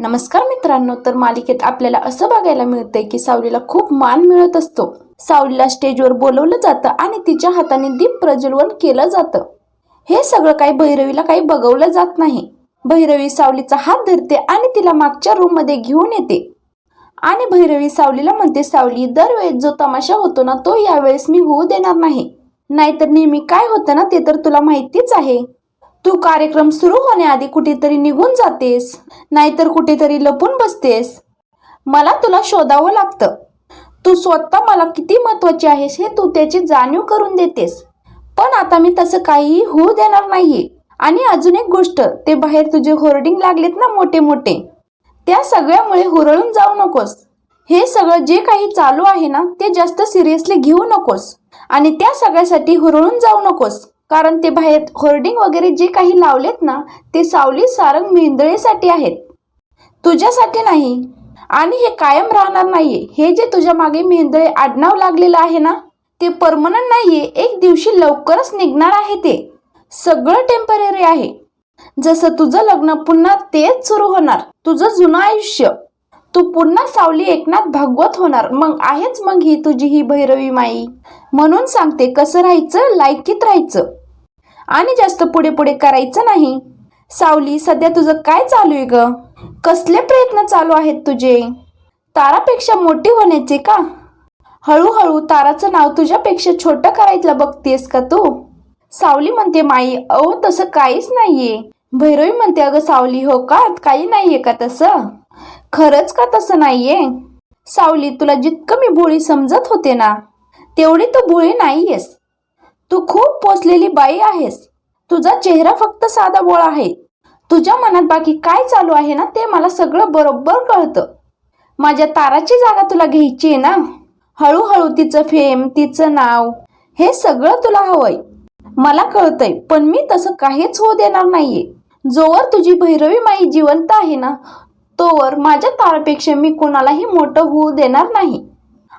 नमस्कार मित्रांनो तर मालिकेत आपल्याला असं बघायला मिळतंय की सावलीला खूप मान मिळत असतो. सावलीला स्टेजवर बोलवलं जातं आणि तिच्या हाताने दीप प्रज्वलन केलं जातं. हे सगळं काही भैरवीला काही बघवलं जात नाही. भैरवी सावलीचा हात धरते आणि तिला मागच्या रूममध्ये घेऊन येते. आणि भैरवी सावलीला म्हणते सावली दरवेळेस जो तमाशा होतो ना तो यावेळेस मी होऊ देणार नाही. नाहीतर नेहमी काय होतं ना ते तर तुला माहितीच आहे. तू कार्यक्रम सुरू होण्याआधी कुठेतरी निघून जातेस नाहीतर कुठेतरी लपून बसतेस. मला तुला शोधावं लागतं. तू स्वतः मला किती महत्वाची आहेस हे तू त्याची जाणीव करून देतेस. पण आता मी तसं काहीही होऊ देणार नाही आणि अजून एक गोष्ट ते बाहेर तुझे होर्डिंग लागलेत ना मोठे मोठे त्या सगळ्यामुळे हुरळून जाऊ नकोस. हे सगळं जे काही चालू आहे ना ते जास्त सिरियसली घेऊ नकोस. आणि त्या सगळ्यासाठी हुरळून जाऊ नकोस. कारण ते बाहेर होर्डिंग वगैरे जे काही लावलेत ना ते सावली सारंग मेंदळेसाठी आहेत. तुझ्यासाठी नाही. आणि हे कायम राहणार नाहीये. हे जे तुझ्या मागे मेंदळे आडनाव लागलेलं आहे ना ते परमनंट नाहीये. एक दिवशी लवकरच निघणार आहे ते. सगळं टेंपररी आहे. जसं तुझं लग्न पुन्हा तेच सुरू होणार. तुझं जुनं आयुष्य. तू पुन्हा सावली एकनाथ भागवत होणार. मग आहेच मग ही तुझी ही भैरवी माई. म्हणून सांगते कसं राहायचं लायकीत राहायचं. आणि जास्त पुढे पुढे करायचं नाही. सावली सध्या तुझं काय चालू आहे ग? कसले प्रयत्न चालू आहेत तुझे? तारापेक्षा मोठी होण्याचे का? हळूहळू ताराचं नाव तुझ्यापेक्षा छोटं करायला बघतेस का तू? सावली म्हणते माई अहो तसं काहीच नाहीये. भैरवी म्हणते अगं सावली हो का? काही नाहीये का तसं? खरंच का तसं नाहीये? सावली तुला जितकं मी भोळी समजत होते ना तेवढी तू भोळी नाहीयेस. तू खूप पोचलेली बाई आहेस. तुझा चेहरा फक्त साधा बोळा आहे. तुझ्या मनात बाकी काय चालू आहे ना ते मला सगळं बरोबर कळतं. माझ्या ताराची जागा तुला घ्यायची आहे ना? हळूहळू तिचं फेम तिचं नाव हे सगळं तुला हवंय. मला कळतंय पण मी तसं काहीच होऊ देणार नाहीये. जोवर तुझी भैरवी माई जिवंत आहे ना तोवर माझ्या तारापेक्षा मी कोणालाही मोठं होऊ देणार नाही.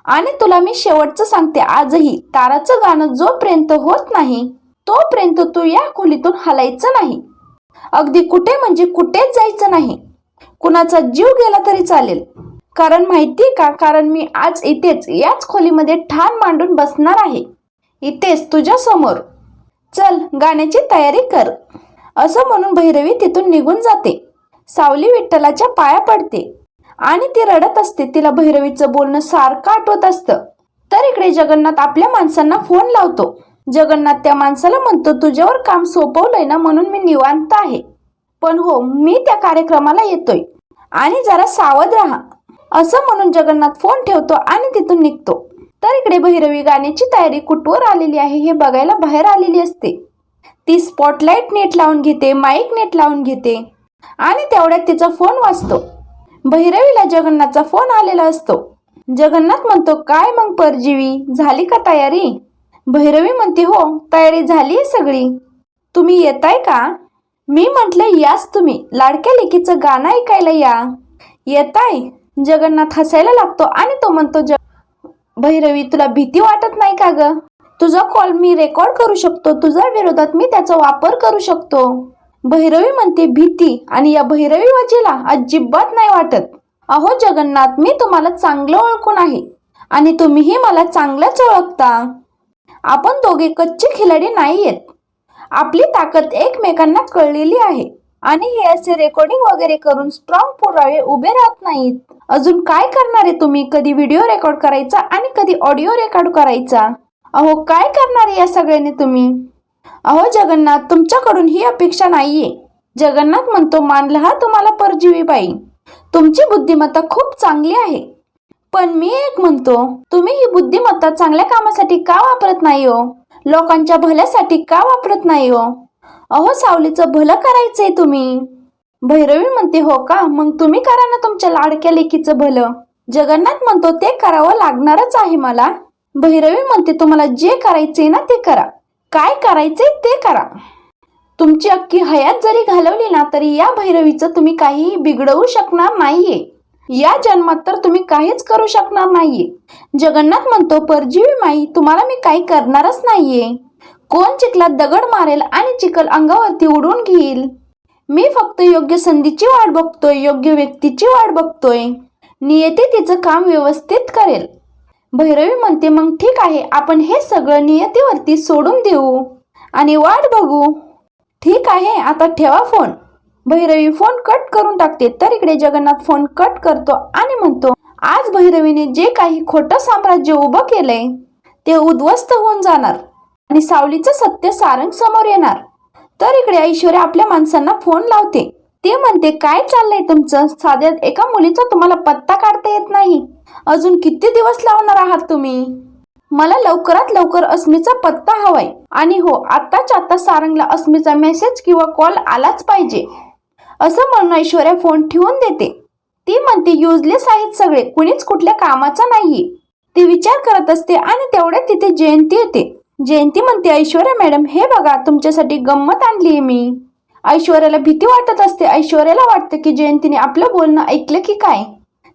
आणि तुला मी शेवटचं सांगते आजही ताराचं गाणं जोपर्यंत होत नाही तोपर्यंत तू या खोलीतून हलायचं नाही. अगदी कुठे म्हणजे कुठेच जायचं नाही. कुणाचा जीव गेला तरी चालेल. कारण माहिती का? कारण मी आज इथेच याच खोलीमध्ये ठाण मांडून बसणार आहे. इथेच तुझ्या समोर. चल गाण्याची तयारी कर. असं म्हणून भैरवी तिथून निघून जाते. सावली विठ्ठलाच्या पाया पडते. आणि ती रडत असते तिला भैरवीचं बोलणं सारखं आठवत असतं. तर इकडे जगन्नाथ आपल्या माणसांना फोन लावतो. जगन्नाथ त्या माणसाला म्हणतो तुझ्यावर काम सोपवलंय ना म्हणून मी निवांत आहे. पण हो मी त्या कार्यक्रमाला येतोय. आणि जरा सावध राहा. असं म्हणून जगन्नाथ फोन ठेवतो आणि तिथून निघतो. तर इकडे भैरवी गाण्याची तयारी कुठवर आलेली आहे हे बघायला बाहेर आलेली असते. ती स्पॉटलाईट नेट लावून घेते माईक नेट लावून घेते. आणि तेवढ्यात तिचा फोन वाजतो. भैरवीला जगन्नाथचा फोन आलेला असतो. जगन्नाथ म्हणतो काय मग परजीवी? झाली का तयारी? भैरवी म्हणते हो तयारी झाली आहे सगळी. तुम्ही येताय का? मी म्हटलं याच तुम्ही. लाडक्या लेकीचं गाणं ऐकायला या. येताय. जगन्नाथ हसायला लागतो आणि तो म्हणतो जग भैरवी तुला भीती वाटत नाही का ग? तुझा कॉल मी रेकॉर्ड करू शकतो. तुझ्या विरोधात मी त्याचा वापर करू शकतो. भैरवी म्हणते भीती आणि या भैरवी वजीला अजिबात नाही वाटत. अहो जगन्नाथ मी तुम्हाला चांगलं ओळखून आहे आणि तुम्हीही मला चांगलंच ओळखता. आपण दोघे कच्चे खिलाडी नाही आहेत आपली ताकद एकमेकांना कळलेली आहे आणि हे असे रेकॉर्डिंग वगैरे करून स्ट्रॉंग पुरावे उभे राहत नाहीत. अजून काय करणार आहे तुम्ही? कधी व्हिडिओ रेकॉर्ड करायचा आणि कधी ऑडिओ रेकॉर्ड करायचा? अहो काय करणार आहे या सगळ्यांनी तुम्ही? अहो जगन्नाथ तुमच्याकडून ही अपेक्षा नाहीये. जगन्नाथ म्हणतो मानला हा तुम्हाला परजीवी बाई. तुमची बुद्धिमत्ता खूप चांगली आहे. पण मी एक म्हणतो तुम्ही ही बुद्धिमत्ता चांगल्या कामासाठी का वापरत नाही हो? लोकांच्या भल्यासाठी का वापरत नाही हो? अहो सावलीचं भलं करायचंय तुम्ही. भैरवी म्हणते हो का? मग तुम्ही करा ना तुमच्या लाडक्या लेकीचं भलं. जगन्नाथ म्हणतो ते करावं लागणारच आहे मला. भैरवी म्हणते तुम्हाला जे करायचंय ना ते करा. काय करायचे ते करा. तुमची अख्खी हयात जरी घालवली ना तरी या भैरवीचं तुम्ही काहीही बिघडवू शकणार नाहीये. या जन्मात तर तुम्ही काहीच करू शकणार नाहीये. जगन्नाथ म्हणतो परजीवी माई तुम्हाला मी काही करणारच नाहीये. कोण चिखलात दगड मारेल आणि चिखल अंगावरती उडून घेईल? मी फक्त योग्य संधीची वाट बघतोय योग्य व्यक्तीची वाट बघतोय. नियती तिचं काम व्यवस्थित करेल. भैरवी म्हणते मग ठीक आहे आपण हे सगळं नियतीवरती सोडून देऊ. आणि वाट बघू. ठीक आहे आता ठेवा फोन. भैरवी फोन कट करून टाकते. तर इकडे जगन्नाथ फोन कट करतो आणि म्हणतो आज भैरवीने जे काही खोटं साम्राज्य उभं केलंय ते उद्ध्वस्त होऊन जाणार आणि सावलीचं सत्य सारंग समोर येणार. तर इकडे ऐश्वर्या आपल्या माणसांना फोन लावते. ते म्हणते काय चाललंय तुमचं? साध्या एका मुलीचा तुम्हाला पत्ता काढता येत नाही. अजून किती दिवस लावणार आहात तुम्ही? मला लवकरात लवकर अस्मीचा पत्ता हवाय. आणि हो आत्ताच्या आत्ता सारंगला अस्मीचा मेसेज किंवा कॉल आलाच पाहिजे. असं म्हणून ऐश्वर्या फोन ठेवून देते. ती म्हणते युजलेस आहेत सगळे. कुणीच कुठल्या कामाचा नाहीये. ती विचार करत असते आणि तेवढ्यात तिथे जयंती येते. जयंती म्हणते ऐश्वर्या मॅडम हे बघा तुमच्यासाठी गंमत आणली मी. ऐश्वर्याला भीती वाटत असते. ऐश्वर्याला वाटतं की जयंतीने आपलं बोलणं ऐकलं की काय?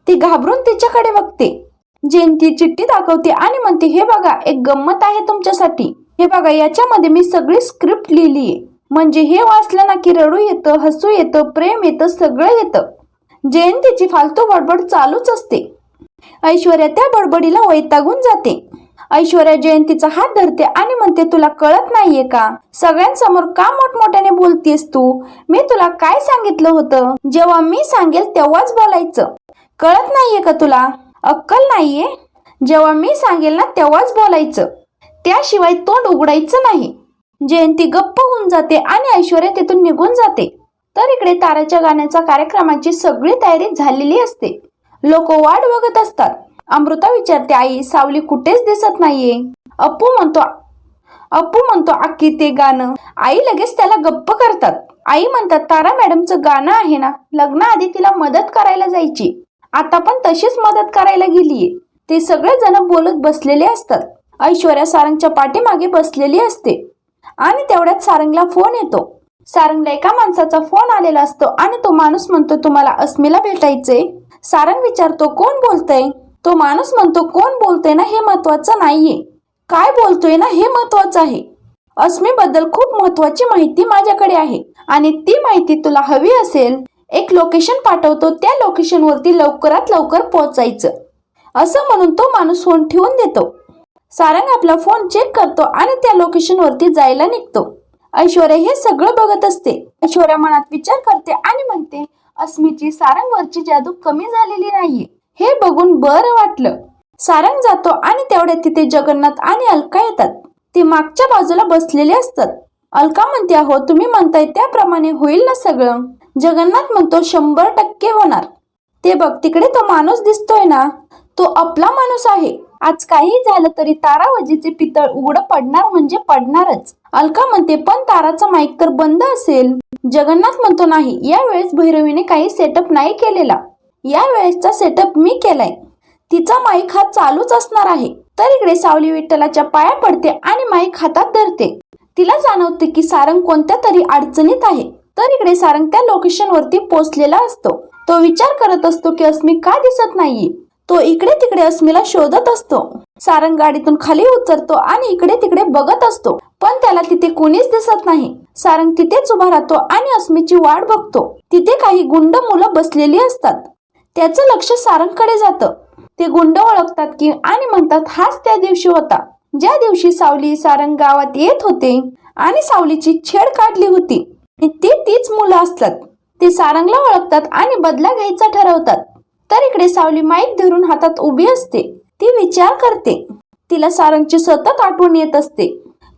ती घाबरून तिच्याकडे बघते. जयंती चिठ्ठी दाखवते आणि म्हणते हे बघा एक गंमत आहे तुमच्यासाठी. हे बघा याच्यामध्ये मी सगळी स्क्रिप्ट लिहिलीये. म्हणजे हे वाचलं ना की रडू येतं हसू येतं प्रेम येतं सगळं येतं. जयंतीची फालतू बडबड चालूच असते. ऐश्वर्या त्या बडबडीला वैतागून जाते. ऐश्वर्या जयंतीचा हात धरते आणि म्हणते तुला कळत नाहीये का? सगळ्यांसमोर का मोठमोठ्याने बोलतेस तू? मी तुला काय सांगितलं होतं? जेव्हा मी सांगेल तेव्हाच बोलायचं. कळत नाहीये का तुला? अक्कल नाहीये? जेव्हा मी सांगेल ना तेव्हाच बोलायचं. त्याशिवाय तोंड उघडायचं नाही. जयंती गप्प होऊन जाते आणि ऐश्वर्या तिथून निघून जाते. तर इकडे ताराच्या गाण्याचा कार्यक्रमाची सगळी तयारी झालेली असते. लोक वाट बघत असतात. अमृता विचारते आई सावली कुठेच दिसत नाहीये. अप्पू म्हणतो अप्पू म्हणतो अक्की ते गाणं. आई लगेच त्याला गप्प करतात. आई म्हणतात तारा मॅडमचं गाणं आहे ना लग्नाआधी तिला मदत करायला जायची. आता पण तशीच मदत करायला गेलीये. ते सगळे जण बोलत बसलेले असतात. ऐश्वर्या सारंगच्या पाठीमागे बसलेली असते. आणि तेवढ्यात सारंगला फोन येतो. सारंगला एका माणसाचा फोन आलेला असतो आणि तो माणूस म्हणतो तुम्हाला अस्मिला भेटायचंय. सारंग विचारतो कोण बोलतय? तो माणूस म्हणतो कोण बोलतोय ना हे महत्वाचं नाहीये. काय बोलतोय ना हे महत्वाचं आहे. अस्मीबद्दल खूप महत्वाची माहिती माझ्याकडे आहे. आणि ती माहिती तुला हवी असेल एक लोकेशन पाठवतो त्या लोकेशनवरती लवकरात लवकर पोहोचायचं. असं म्हणून तो माणूस फोन ठेवून देतो. सारंग आपला फोन चेक करतो आणि त्या लोकेशनवरती जायला निघतो. ऐश्वर्या हे सगळं बघत असते. ऐश्वर्या मनात विचार करते आणि म्हणते अस्मीची सारंगवरची जादू कमी झालेली नाहीये. हे बघून बरं वाटलं. सारंग जातो आणि तेवढ्यात तिथे जगन्नाथ आणि अलका येतात. ते मागच्या बाजूला बसलेले असतात. अलका म्हणते अहो तुम्ही म्हणताय त्याप्रमाणे होईल ना सगळं? जगन्नाथ म्हणतो शंभर टक्के होणार. ते बघ तिकडे तो माणूस दिसतोय ना तो आपला माणूस आहे. आज काही झालं तरी तारावजीचे पितळ उघड पडणार म्हणजे पडणारच. अलका म्हणते पण ताराचा माईक तर बंद असेल. जगन्नाथ म्हणतो नाही यावेळेस भैरवीने काही सेटअप नाही केलेला. या वेळेसचा सेटअप मी केलाय. तिचा माईक हा चालूच असणार आहे. तर इकडे सावली विठ्ठलाच्या पाया पडते आणि माईक हातात धरते. तिला जाणवते की सारंग कोणत्या तरी अडचणीत आहे. तर इकडे सारंग त्या लोकेशन वरती पोहोचलेला असतो. तो विचार करत असतो की अस्मी का दिसत नाहीये. तो इकडे तिकडे अस्मीला शोधत असतो. सारंग गाडीतून खाली उतरतो आणि इकडे तिकडे बघत असतो. पण त्याला तिथे कोणीच दिसत नाही. सारंग तिथेच उभा राहतो आणि अस्मीची वाट बघतो. तिथे काही गुंड मुलं बसलेली असतात. त्याचं लक्ष सारंगकडे जातं. ते गुंड ओळखतात की आणि म्हणतात हाच त्या दिवशी होता. ज्या दिवशी सावली सारंग गावात येत होते आणि सावलीची छेड काढली होती ती ते तीच मुलं असतात. ते सारंगला ओळखतात आणि बदला घ्यायचा ठरवतात. तर इकडे सावली माईक धरून हातात उभी असते. ती विचार करते. तिला सारंगची सतत आठवण येत असते.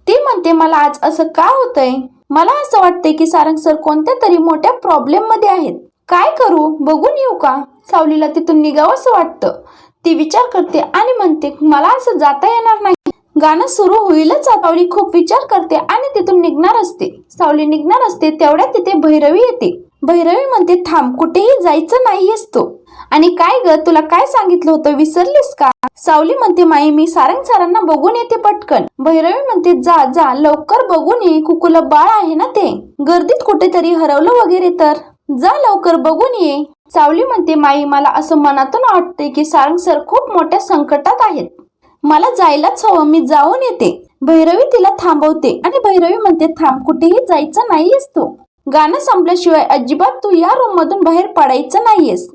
ती म्हणते मला आज असं का होतंय? मला असं वाटतंय की सारंग सर कोणत्या तरी मोठ्या प्रॉब्लेममध्ये आहेत. काय करू? बघून येऊ का? सावलीला तिथून निघावंसं वाटतं. ती विचार करते आणि म्हणते मला असं जाता येणार नाही. गाणं सुरू होईलच सावली खूप विचार करते आणि तिथून निघणार असते. सावली निघणार असते तेवढ्यात तिथे भैरवी येते. भैरवी म्हणते थांब कुठेही जायचं नाही असतो आणि काय ग तुला काय सांगितलं होतं? विसरलीस का? सावली म्हणते माई मी सारंग सारांना बघून येते पटकन. भैरवी म्हणते जा जा लवकर बघून ये कुकुला बाळ आहे ना ते. गर्दीत कुठेतरी हरवलं वगैरे तर. जा लवकर बघून ये. सावली म्हणते माई मला असं मनातून वाटते की सारंग सर खूप मोठ्या संकटात आहेत. मला जायलाच हवं मी जाऊन येते. भैरवी तिला थांबवते आणि भैरवी म्हणते थांब कुठेही जायचं नाहीयेस तू. गाणं संपल्याशिवाय अजिबात तू या रूम मधून बाहेर पडायचं नाहीयेस.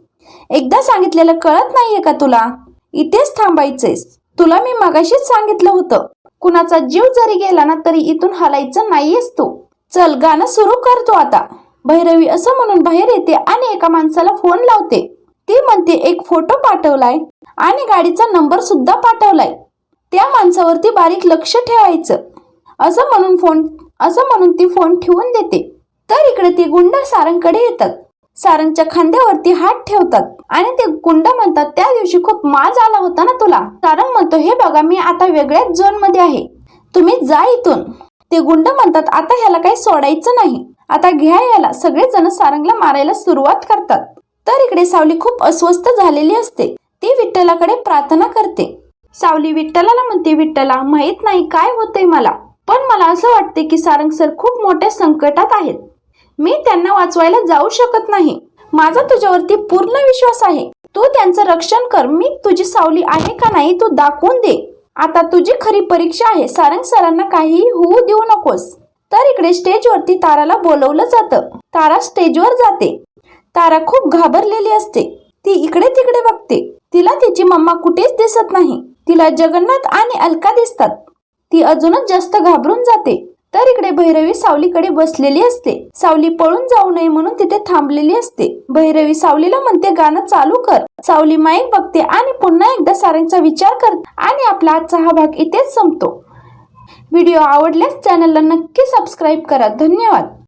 एकदा सांगितलेलं कळत नाहीये का तुला? इथेच थांबायचंयस. तुला मी मगाशीच सांगितलं होतं. कुणाचा जीव जरी गेला ना तरी इथून हलायचं नाहीयेस तू. चल गाणं सुरू कर तू आता. भैरवी असं म्हणून बाहेर येते आणि एका माणसाला फोन लावते. ती म्हणते एक फोटो पाठवलाय आणि गाडीचा नंबर सुद्धा पाठवलाय. त्या माणसावरती बारीक लक्ष ठेवायचं. असं म्हणून फोन असं म्हणून ती फोन ठेवून देते. तर इकडे ती गुंड सारंगकडे येतात. सारंगच्या खांद्यावरती हात ठेवतात आणि ते गुंड म्हणतात त्या दिवशी खूप माज आला होता ना तुला. सारंग म्हणतो हे बघा मी आता वेगळ्याच झोनमध्ये आहे. तुम्ही जा इथून. ते गुंड म्हणतात आता ह्याला काही सोडायचं नाही. आता घ्या याला. सगळेजण सारंगला मारायला सुरुवात करतात. तर इकडे सावली खूप अस्वस्थ झालेली असते. ती विठ्ठलाकडे प्रार्थना करते. सावली विठ्ठलाला म्हणते विठ्ठला माहीत नाही काय होतंय मला पण मला असं वाटते की सारंग सर खूप मोठ्या संकटात आहेत. मी त्यांना वाचवायला जाऊ शकत नाही. माझा तुझ्यावरती पूर्ण विश्वास आहे. तू त्यांचं रक्षण कर. मी तुझी सावली आहे का नाही तू दाखवून दे. आता तुझी खरी परीक्षा आहे. सारंग सरांना काहीही होऊ देऊ नकोस. तर इकडे स्टेजवरती ताराला बोलवलं जातं. तारा स्टेजवर जाते. तारा खूप घाबरलेली असते. ती इकडे तिकडे बघते. तिला तिची मम्मा कुठेच दिसत नाही. तिला जगन्नाथ आणि अलका दिसतात. ती अजूनच जास्त घाबरून जाते. तर इकडे भैरवी सावलीकडे बसलेली असते. सावली पळून जाऊ नये म्हणून तिथे थांबलेली असते. भैरवी सावलीला म्हणते गाणं चालू कर. सावली माईक बघते आणि पुन्हा एकदा साऱ्यांचा विचार कर आणि आपला आजचा हा भाग इथेच संपतो. व्हिडिओ आवडल्यास चॅनलला नक्की सबस्क्राईब करा. धन्यवाद.